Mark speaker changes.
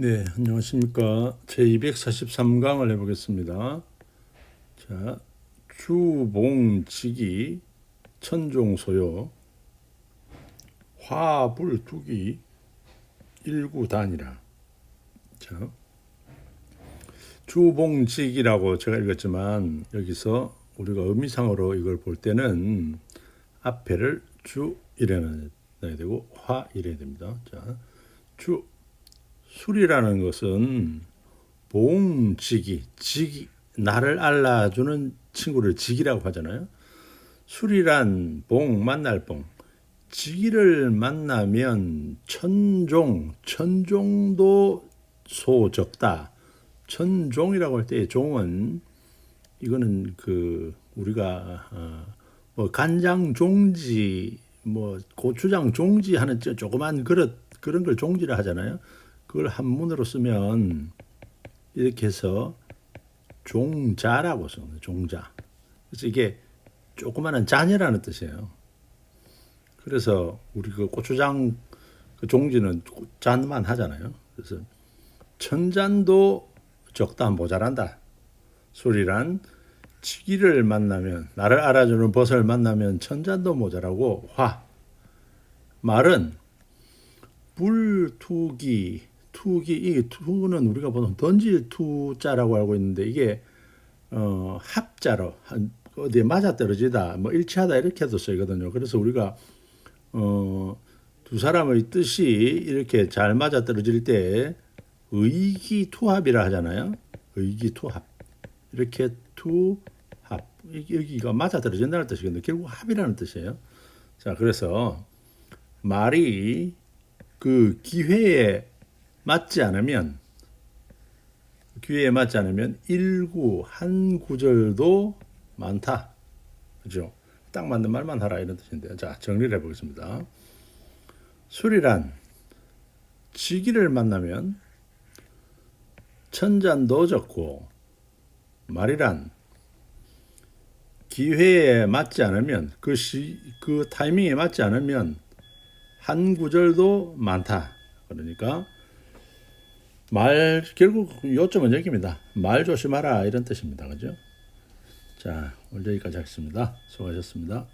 Speaker 1: 네, 안녕하십니까. 제 243강을 해보겠습니다. 자, 주봉지기, 천종소요, 화불두기, 일구단이라. 자, 주봉지기라고 제가 읽었지만 여기서 우리가 의미상으로 이걸 볼 때는 앞에를 주 이래야 되고 화 이래야 됩니다. 자, 주 술이라는 것은 봉지기, 지기, 나를 알라주는 친구를 지기라고 하잖아요. 술이란 봉, 만날 봉. 지기를 만나면 천종, 천종도 소적다. 천종이라고 할 때 종은 이거는 그 우리가 어, 뭐 간장 종지, 뭐 고추장 종지 하는 저 조그만 그릇 그런 걸 종지라 하잖아요. 그걸 한문으로 쓰면 이렇게 해서 종자라고 씁니다. 종자. 그래서 이게 조그마한 잔이라는 뜻이에요. 그래서 우리 그 고추장 그 종지는 잔만 하잖아요. 그래서 천잔도 적다 모자란다. 소리란 치기를 만나면 나를 알아주는 벗을 만나면 천잔도 모자라고 화. 말은 불투기 투기 이 투는 우리가 보통 던질 투자라고 알고 있는데 이게 어 합자로 한 어디에 맞아 떨어지다 뭐 일치하다 이렇게도 쓰이거든요. 그래서 우리가 어 두 사람의 뜻이 이렇게 잘 맞아 떨어질 때 의기투합이라 하잖아요. 의기투합 이렇게 투합 여기가 맞아 떨어진다는 뜻이거든요. 결국 합이라는 뜻이에요. 자 그래서 말이 그 기회에 맞지 않으면 기회에 맞지 않으면 일구 한 구절도 많다. 그죠? 딱 맞는 말만 하라 이런 뜻인데. 자, 정리를 해 보겠습니다. 술이란 지기를 만나면 천잔도 적고 말이란 기회에 맞지 않으면 그 시, 그 타이밍에 맞지 않으면 한 구절도 많다. 그러니까 말 결국 요점은 여기입니다. 말 조심하라 이런 뜻입니다. 그죠? 자, 오늘 여기까지 하겠습니다. 수고하셨습니다.